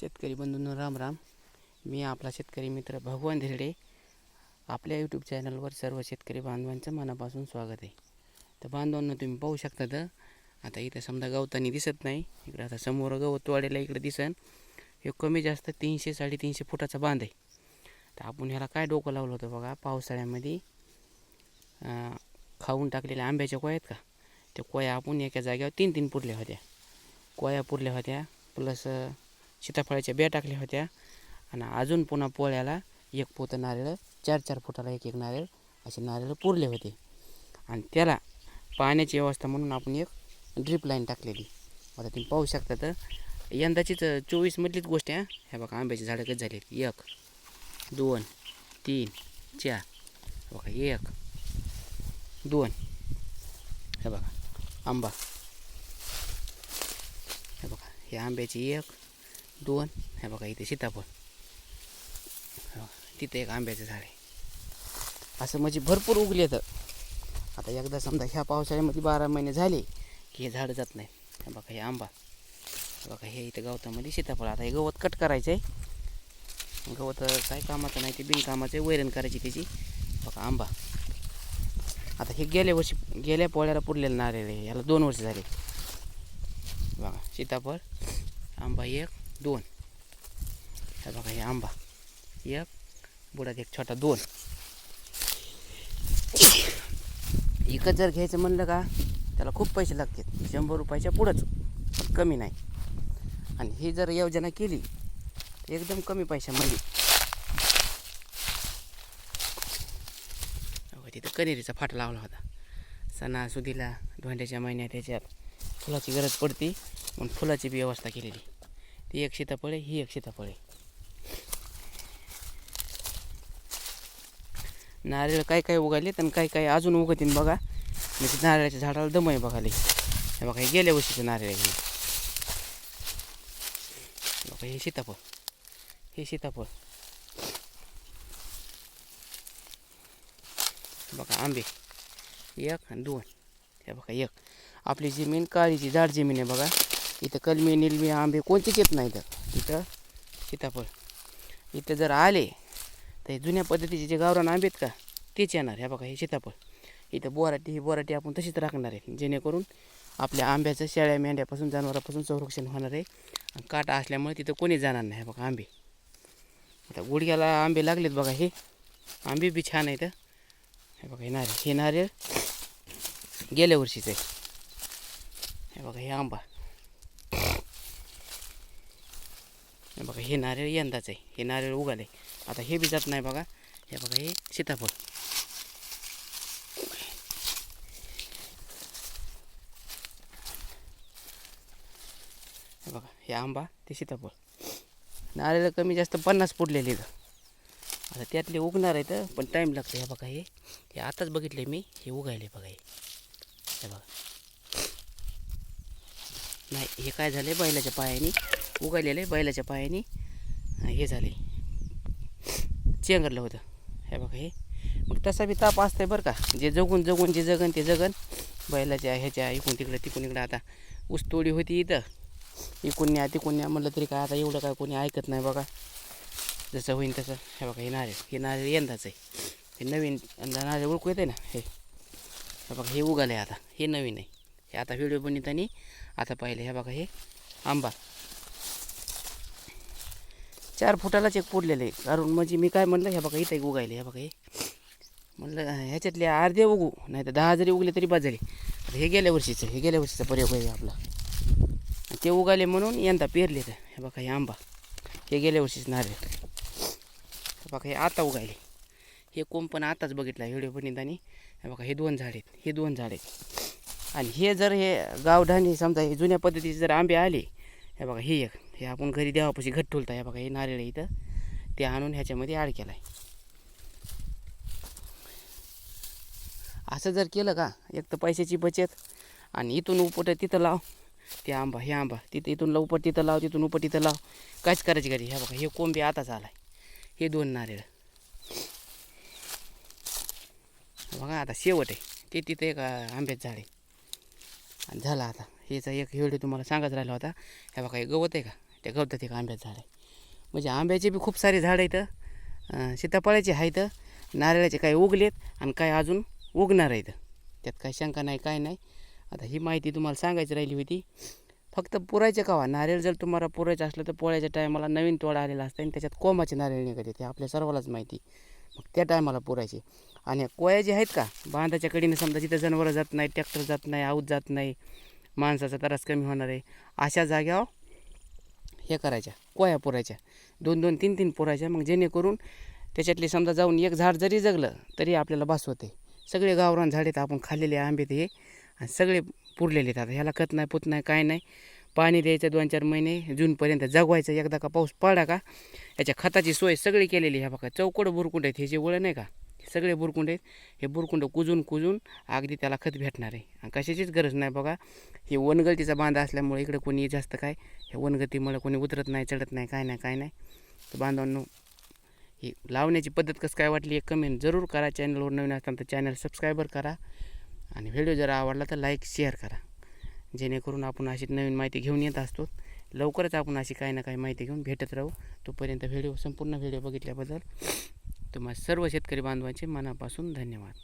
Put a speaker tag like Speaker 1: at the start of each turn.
Speaker 1: शेतकरी बंधूंनो राम राम. मी आपला शेतकरी मित्र भगवान धिरडे. आपल्या यूट्यूब चॅनलवर सर्व शेतकरी बांधवांचं मनापासून स्वागत आहे. तर बांधवांना तुम्ही पाहू शकता तर आता इथं समजा गवतानी दिसत नाही. इकडं आता समोर गवत वाढेला इकडे दिसन. हे कमी जास्त तीनशे साडेतीनशे फुटाचा बांध आहे. तर आपण ह्याला काय डोकं लावलं होतं बघा? पावसाळ्यामध्ये खाऊन टाकलेल्या आंब्याच्या कोया आहेत का? त्या कोया आपण एका जागेवर तीन तीन पुरल्या होत्या. कोया पुरल्या होत्या प्लस सीताफळाच्या बिया टाकल्या होत्या. आणि अजून पुन्हा पोळ्याला एक पोतं नारळ चार चार फुटाला एक एक नारळ असे नारळ पुरले होते. आणि त्याला पाण्याची व्यवस्था म्हणून आपण एक ड्रीप लाईन टाकलेली. आता तुम्ही पाहू शकता तर यंदाचीच चोवीसमधलीच गोष्ट आहे. हे बघा आंब्याची झाडं कधी झाली एक दोन तीन चार. बघा एक दोन. हे बघा आंबा. हे बघा हे आंब्याची एक दोन. हे बघा इथे सीताफळ. तिथे एक आंब्याचं झाड आहे. असं म्हणजे भरपूर उगले तर आता एकदा समजा ह्या पावसाळ्यामध्ये बारा महिने झाले की हे झाड जात नाही हे बघा हे आंबा. बघा हे इथं गवतामध्ये सीताफळ. आता हे गवत कट करायचं आहे गवत काय कामाचं नाही ते बिनकामाचं आहे. वैरण करायची त्याची. बघा आंबा. आता हे गेल्या वर्षी गेल्या पोळ्याला पुरलेलं नारळ आहे. याला दोन वर्ष झाले. बघा सीताफळ आंबा एक दोन. हे बघा हे आंबा. एक बुडात एक छोटा दोन. इकत जर घ्यायचं म्हणलं का त्याला खूप पैसे लागतात शंभर रुपयाच्या पुढंच. कमी नाही. आणि ही जर योजना केली एकदम कमी पैशामध्ये. तिथं कनेरीचा फाटा लावला होता. सणासुदीला धोंड्याच्या महिन्यात त्याच्यात फुलाची गरज पडते. म्हणून फुलाची बी व्यवस्था केलेली. ती एक सीताफळ आहे ही एक सीताफळ आहे. नारळ काय काय उगाले आणि काय काय अजून उगतील बघा. म्हणजे नारळाच्या झाडाला दम आहे बघाले हे बघा हे गेल्या वर्षीचं नारळ आहे बघा हे सीताफळ. हे सीताफळ. बघा आंबे. एक आणि दोन. हे बघा एक. आपली जमीन काळीची जाड जमीन आहे बघा. इथं कलमी निलमी आंबे कोणतेच येत नाही तर इथं सीताफळ. इथं जर आले तर हे जुन्या पद्धतीचे जे गावरान आंबे आहेत का तेच येणार. हे बघा हे सीताफळ. इथं बोराटी ही बोराटी आपण तशीच राखणार आहे. जेणेकरून आपल्या आंब्याचं शेळ्या मेंढ्यापासून जनावरापासून संरक्षण होणार आहे. आणि काटा असल्यामुळे तिथं कोणी जाणार नाही बघा आंबे. आता गुडघ्याला आंबे लागलेत बघा हे. आंबे बी छान आहेत. हे बघा हे नारळ हे नारळ गेल्या वर्षीचं. आहे हे बघा हे आंबा. हे बघा हे नारळ यंदाच आहे. हे नारळ उगाले. आता हे बी जात नाही बघा. हे बघा हे सीताफळ. हे बघा हे आंबा ते सीताफळ. नारळ कमी जास्त पन्नास पुडलेले इथं. आता त्यातले उगणार आहेत पण टाईम लागतो. हे बघा हे हे आताच बघितले मी. हे उगायले बघा हे. हे बघा. नाही हे काय झालं बैलाच्या पायाने. उगालेले बैलाच्या पायाने. हे झाले. चेंगरलं होतं. हे बघा हे. मग तसा बी ताप असतंय बरं का. जे जगून जगून जे जगन ते जगन. बैलाच्या ह्याच्या इकून तिकडं तिकून इकडं आता ऊसतोडी होती इथं. इकून न्या तिकून न्या म्हटलं तरी काय आता एवढं काय कोणी ऐकत नाही बघा. जसं होईन तसं. हे बघा हे नारळ. हे नारळ यंदाच आहे. हे नवीन नारळ ओळखू येते ना? हे. हे बघा हे उगालं आहे आता. हे नवीन आहे. हे आता व्हिडिओ बनवताना आता पाहिलं. हे बघा हे आंबा. चार फुटालाच एक पुरलेलं आहे. कारण म्हणजे मी काय म्हणलं हे बघा इथं एक उगायले हे बघा हे. म्हणलं ह्याच्यातले अर्धे उगू नाही तर दहा जरी उगले तरी बाद झाले. हे गेल्या वर्षीचं हे गेल्या वर्षीचा प्रयोग आहे आपला. ते उगाले म्हणून यंदा पेरले तर हे बघा हे आंबा. हे गेल्या वर्षीच नारळ. हे बघा हे आता उगायले. हे कोंब पण आताच बघितला व्हिडिओ आणि हे बघा हे दोन झाड आहेत हे दोन झाड आहेत. आणि हे जर हे गावढाणी समजा हे जुन्या पद्धतीचे जर आंबे आले हे बघा हे एक. हे आपण घरी देवापाशी घट ठोलता हे बघा हे नारळ इथं. ते आणून ह्याच्यामध्ये आड केला आहे असं जर केलं का एक तर पैशाची बचत. आणि इथून उपट तिथं लाव. ते आंबा हे आंबा. तिथं इथून लाव उपट तिथं लाव तिथून उपट तिथं लाव. काहीच करायची घरी हे बघा हे कोंबे आताच आहे हे दोन नारळ. बघा आता शेवट आहे. ते तिथं एक अं, आंब्याचं झाड आहे. आणि झाला आता. हेचा एक व्हिडिओ तुम्हाला सांगत राहिला होता. हे बघा हे गवत आहे का? त्या गवतात एक आंब्याचं झाड आहे म्हणजे आंब्याचे बी खूप सारे झाडं आहेत. सीताफळाचे आहेत. नारळाचे काही उगलेत आणि काही अजून उगणार आहेत. त्यात काही शंका नाही काय नाही. आता ही माहिती तुम्हाला सांगायची राहिली होती. फक्त पुरायचे कावा हो? नारळ जर तुम्हाला पुरायचं असलं तर पोळ्याच्या टायमाला नवीन तोडा आलेला असतं आणि त्याच्यात कोमाचे नारळ निघाले ते आपल्या सर्वालाच माहिती. मग त्या टायमाला पुरायचे. आणि कोया जे आहेत का? बांधाच्या कडीने समजा जिथं जनावरं जात नाही ट्रॅक्टर जात नाही आऊत जात नाही माणसाचा त्रास कमी होणार आहे. अशा जाग्यावर हे करायच्या कोया पुरायच्या. दोन दोन तीन तीन पुरायच्या. मग जेणेकरून त्याच्यातले समजा जाऊन एक झाड जरी जगलं तरी आपल्याला बास होते. सगळे गावरान झाड आहेत आपण खाल्लेले आंबे ते. आणि सगळे पुरलेले आहेत. आता ह्याला खत नाही पुत नाही काय नाही. पाणी द्यायचं दोन चार महिने. जूनपर्यंत जगवायचं. एकदा का पाऊस पडला का याच्या खताची सोय सगळी केलेली ह्या बघा चौकड बुरकुंड आहेत. हे जे वळण नाही का सगळे बुरकुंड आहेत हे बुरकुंड कुजून कुजून अगदी त्याला खत भेटणार आहे. आणि कशाचीच गरज नाही बघा. हे वनगळतीचा बांधा असल्यामुळे इकडे कोणी जास्त काय हे वनगतीमुळे कोणी उतरत नाही चढत नाही काय नाही काय नाही. तर बांधवांनो ही लावण्याची पद्धत कसं काय वाटली एक कमेंट जरूर करा. चॅनलवर नवीन असताना तर चॅनल सबस्क्रायबर करा. आणि व्हिडिओ जर आवडला तर लाईक शेअर करा. जेणेकरून आपण अशी नवीन माहिती घेऊन येत असतो. लवकरच आपण अशी काही ना काही माहिती घेऊन भेटत राहू. तोपर्यंत व्हिडिओ संपूर्ण व्हिडिओ बघितल्याबद्दल तुम्हा सर्व शेतकरी बांधवांचे मनापासून धन्यवाद.